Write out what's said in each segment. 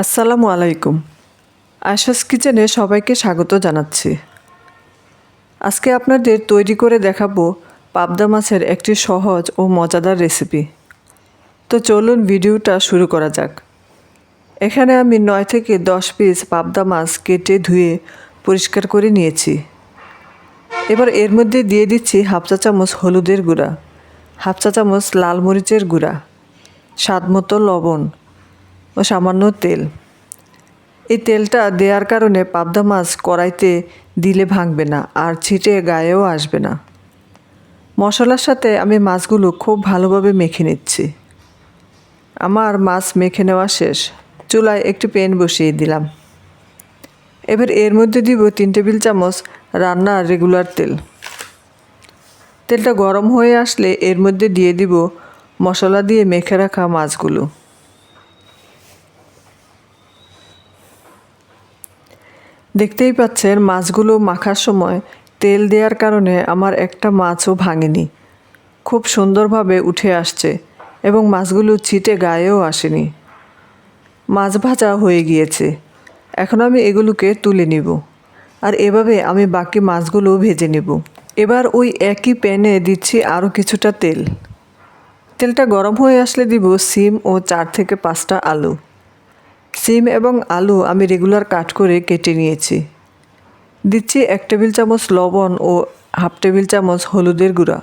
আসসালামু আলাইকুম। আশাস কিচেনে সবাইকে স্বাগত জানাচ্ছি। আজকে আপনাদের তৈরি করে দেখাবো পাবদা মাছের একটি সহজ ও মজাদার রেসিপি। তো চলুন ভিডিওটা শুরু করা যাক। এখানে আমি নয় থেকে দশ পিস পাবদা মাছ কেটে ধুয়ে পরিষ্কার করে নিয়েছি। এবার এর মধ্যে দিয়ে দিচ্ছি হাফ চা চামচ হলুদের গুঁড়া, হাফ চা চামচ লাল মরিচের গুঁড়া, স্বাদ মতো লবণ ও সামান্য তেল। এই তেলটা দেওয়ার কারণে পাবদা মাছ কড়াইতে দিলে ভাঙবে না আর ছিটে গায়েও আসবে না। মশলার সাথে আমি মাছগুলো খুব ভালোভাবে মেখে নিচ্ছি। আমার মাছ মেখে নেওয়া শেষ। চুলায় একটি প্যান বসিয়ে দিলাম। এবার এর মধ্যে দিব তিন টেবিল চামচ রান্নার রেগুলার তেল। তেলটা গরম হয়ে আসলে এর মধ্যে দিয়ে দিব মশলা দিয়ে মেখে রাখা মাছগুলো। দেখতেই পাচ্ছেন মাছগুলো মাখার সময় তেল দেওয়ার কারণে আমার একটা মাছও ভাঙেনি। খুব সুন্দরভাবে উঠে আসছে এবং মাছগুলো ছিটে গায়েও আসেনি। মাছ ভাজা হয়ে গিয়েছে। এখন আমি এগুলোকে তুলে নিব। আর এভাবে আমি বাকি মাছগুলো ভেজে নেব। এবার ওই একই প্যানে দিচ্ছি আরও কিছুটা তেল। তেলটা গরম হয়ে আসলে দিব সিম ও চার থেকে পাঁচটা আলু। সিম এবং আলু আমি রেগুলার কাট করে কেটে নিয়েছি। দিচ্ছি এক টেবিল চামচ লবণ ও হাফ টেবিল চামচ হলুদের গুঁড়া।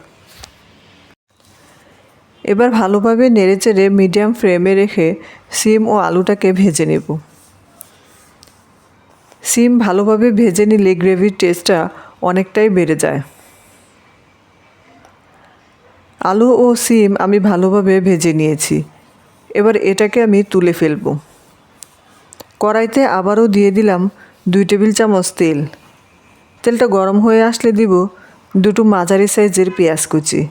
এবার ভালোভাবে নেড়েচেড়ে মিডিয়াম ফ্লেমে রেখে সিম ও আলুটাকে ভেজে নেব। সিম ভালোভাবে ভেজে নিলে গ্রেভির টেস্টটা অনেকটাই বেড়ে যায়। আলু ও সিম আমি ভালোভাবে ভেজে নিয়েছি। এবার এটাকে আমি তুলে ফেলব। কড়াইতে আবারও দিয়ে দিলাম দুই টেবিল চামচ তেল। তেলটা গরম হয়ে আসলে দিব দুটো মাঝারি সাইজের পেঁয়াজ কুচি।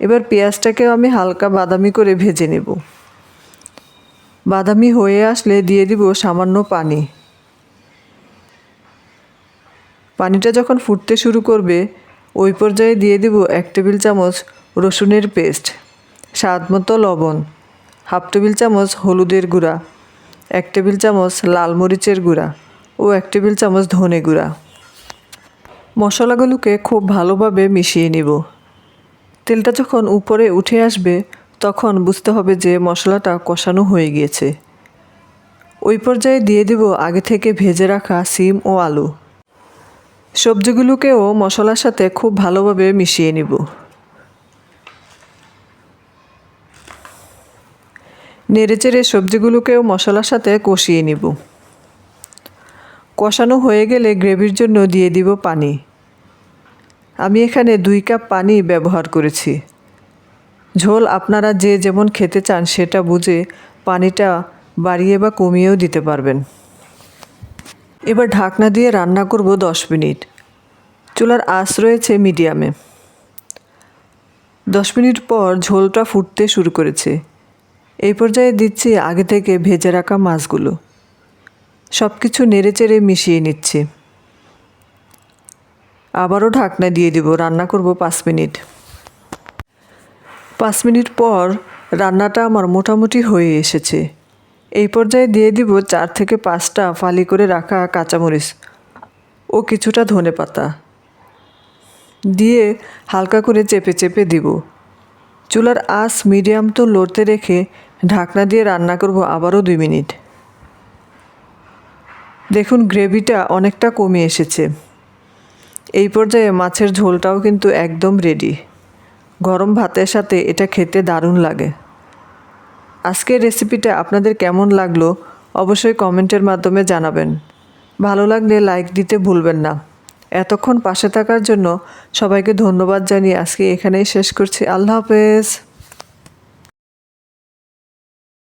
এবার পেঁয়াজটাকেও আমি হালকা বাদামি করে ভেজে নেব। বাদামি হয়ে আসলে দিয়ে দিব সামান্য পানি। পানিটা যখন ফুটতে শুরু করবে, ওই পর্যায়ে দিয়ে দিব এক টেবিল চামচ রসুনের পেস্ট, স্বাদ মতো লবণ, হাফ টেবিল চামচ হলুদের গুঁড়া। এক টেবিল চামচ লাল মরিচের গুঁড়া ও এক টেবিল চামচ ধনে গুঁড়া। মশলাগুলোকে খুব ভালোভাবে মিশিয়ে নিব। তেলটা যখন উপরে উঠে আসবে, তখন বুঝতে হবে যে মশলাটা কষানো হয়ে গিয়েছে। ওই পর্যায়ে দিয়ে দেব আগে থেকে ভেজে রাখা সিম ও আলু। সবজিগুলোকেও মশলার সাথে খুব ভালোভাবে মিশিয়ে নিব। নেড়েচেড়ে সবজিগুলোকেও মশলার সাথে কষিয়ে নিব। কষানো হয়ে গেলে গ্রেভির জন্য দিয়ে দিব পানি। আমি এখানে দুই কাপ পানি ব্যবহার করেছি। ঝোল আপনারা যে যেমন খেতে চান সেটা বুঝে পানিটা বাড়িয়ে বা কমিয়েও দিতে পারবেন। এবার ঢাকনা দিয়ে রান্না করব দশ মিনিট। চুলার আঁচ রয়েছে মিডিয়ামে। দশ মিনিট পর ঝোলটা ফুটতে শুরু করেছে। এই পর্যায়ে দিচ্ছি আগে থেকে ভেজে রাখা মাছগুলো। সব কিছু নেড়েচেড়ে মিশিয়ে নিচ্ছি। আবারও ঢাকনা দিয়ে দিব, রান্না করব পাঁচ মিনিট। পাঁচ মিনিট পর রান্নাটা আমার মোটামুটি হয়ে এসেছে। এই পর্যায়ে দিয়ে দিব চার থেকে পাঁচটা ফালি করে রাখা কাঁচামরিচ ও কিছুটা ধনে পাতা। দিয়ে হালকা করে চেপে চেপে দিব। চুলার আঁচ মিডিয়াম তো লড়তে রেখে ঢাকনা দিয়ে রান্না করব আবারও দুই মিনিট। দেখুন, গ্রেভিটা অনেকটা কমে এসেছে। এই পর্যায়ে মাছের ঝোলটাও কিন্তু একদম রেডি গরম ভাতের সাথে এটা খেতে দারুণ লাগে। আজকের রেসিপিটা আপনাদের কেমন লাগল অবশ্যই কমেন্টের মাধ্যমে জানাবেন। ভালো লাগলে লাইক দিতে ভুলবেন না। এতক্ষণ পাশে থাকার জন্য সবাইকে ধন্যবাদ জানিয়ে আজকে এখানেই শেষ করছি। আল্লাহ হাফেজ।